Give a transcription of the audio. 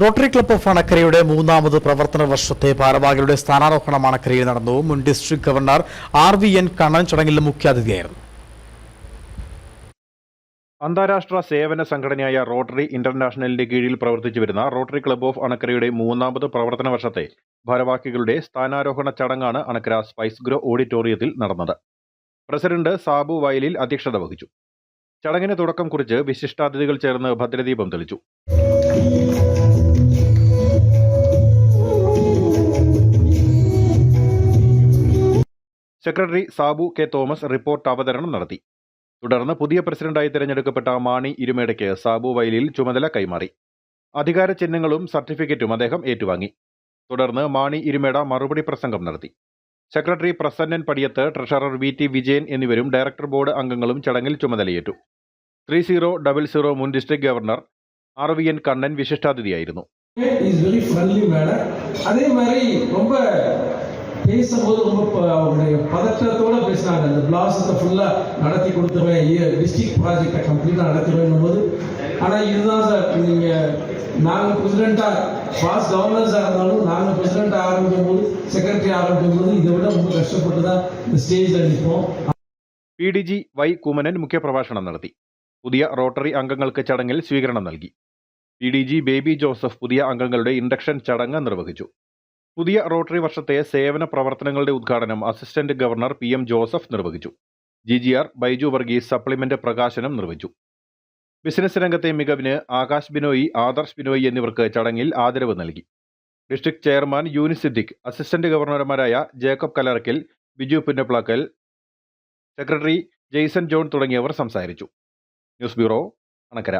Rotary club of അണക്കരയുടെ മൂന്നാമത് പ്രവർത്തന വർഷത്തെ ഭാരവാഹികളുടെ സ്ഥാനാരോഹണം അണക്കരയിൽ നടന്നു. മുൻ district governor R V N Kannan ചടങ്ങിൽ മുഖ്യാതിഥിയായിരുന്നു. അന്താരാഷ്ട്ര സേവന സംഘടനയായ റോട്ടറി ഇന്റർനാഷണലിന്റെ കീഴിൽ പ്രവർത്തിച്ചു വരുന്ന റോട്ടറി ക്ലബ്ബ് ഓഫ് അണക്കരയുടെ മൂന്നാമത് പ്രവർത്തന വർഷത്തെ ഭാരവാഹികളുടെ സ്ഥാനാരോഹണ ചടങ്ങാണ് അണക്കര സ്പൈസ് ഗ്രോ ഓഡിറ്റോറിയത്തിൽ നടന്നത്. പ്രസിഡന്റ് സാബു വയലിൽ അധ്യക്ഷത വഹിച്ചു. ചടങ്ങിന് തുടക്കം കുറിച്ച് വിശിഷ്ടാതിഥികൾ ചേർന്ന് ഭദ്രദീപം തെളിച്ചു. Secretary Sabu K Thomas report അവതരണം നടത്തി. തുടർന്ന് പുതിയ പ്രസിഡന്റായി തിരഞ്ഞെടുക്കപ്പെട്ട മാണി ഇരുമേടയ്ക്ക് സാബു വയലിൽ ചുമതല കൈമാറി. അധികാര ചിഹ്നങ്ങളും സർട്ടിഫിക്കറ്റും അദ്ദേഹം ഏറ്റുവാങ്ങി. തുടർന്ന് മാണി ഇരുമേട മറുപടി പ്രസംഗം നടത്തി. Secretary Prasannan Padiyath treasurer V T Vijayan എന്നിവരും ഡയറക്ടർ ബോർഡ് അംഗങ്ങളും ചടങ്ങിൽ ചുമതലയേറ്റു. ത്രീ സീറോ ഡബിൾ സീറോ മുൻ district governor R V N Kannan വിശിഷ്ടാതിഥിയായിരുന്നു. பேசும்போது ரொம்ப ப- அவருடைய பதற்றத்தோட பேசினாங்க அந்த பிளாசத்தை ஃபுல்லா நடத்தி கொடுத்துருவேன் டிஸ்ட்ரிக்ட் ப்ராஜெக்டை கம்ப்ளீட்டா நடத்திடுவேன் போது ஆனா இதுதான் சார் நீங்க நாங்க பிரசிடென்டா பாஸ் கவர்னர்ஸா இருந்தாலும் நாங்க பிரசிடென்ட் ஆரம்பிக்கும் போது செக்ரட்டரி ஆரம்பிக்கும் போது இதை விட ரொம்ப கஷ்டப்பட்டு தான் இந்த ஸ்டேஜ்ல நிற்போம் P D G Y Kumanan മുഖ്യപ്രഭാഷണം നടത്തി പുതിയ റോട്ടറി അംഗങ്ങൾക്ക് ചടങ്ങിൽ സ്വീകരണം നൽകി P D G Baby Joseph പുതിയ അംഗങ്ങളുടെ ഇൻഡക്ഷൻ ചടങ്ങ് നിർവഹിച്ചു പുതിയ റോട്ടറി വർഷത്തെ സേവന പ്രവർത്തനങ്ങളുടെ ഉദ്ഘാടനം assistant governor P M Joseph നിർവഹിച്ചു. G G R Baiju Varghese supplement പ്രകാശനം നിർവഹിച്ചു. ബിസിനസ് രംഗത്തെ മികവിന് ആകാശ് ബിനോയി ആദർശ് ബിനോയി എന്നിവർക്ക് ചടങ്ങിൽ ആദരവ് നൽകി. District chairman Younis Siddique assistant ഗവർണർമാരായ Jacob Kalarakkal Biju Punnaplakkal secretary Jaison John തുടങ്ങിയവർ സംസാരിച്ചു. News bureau Anakkara.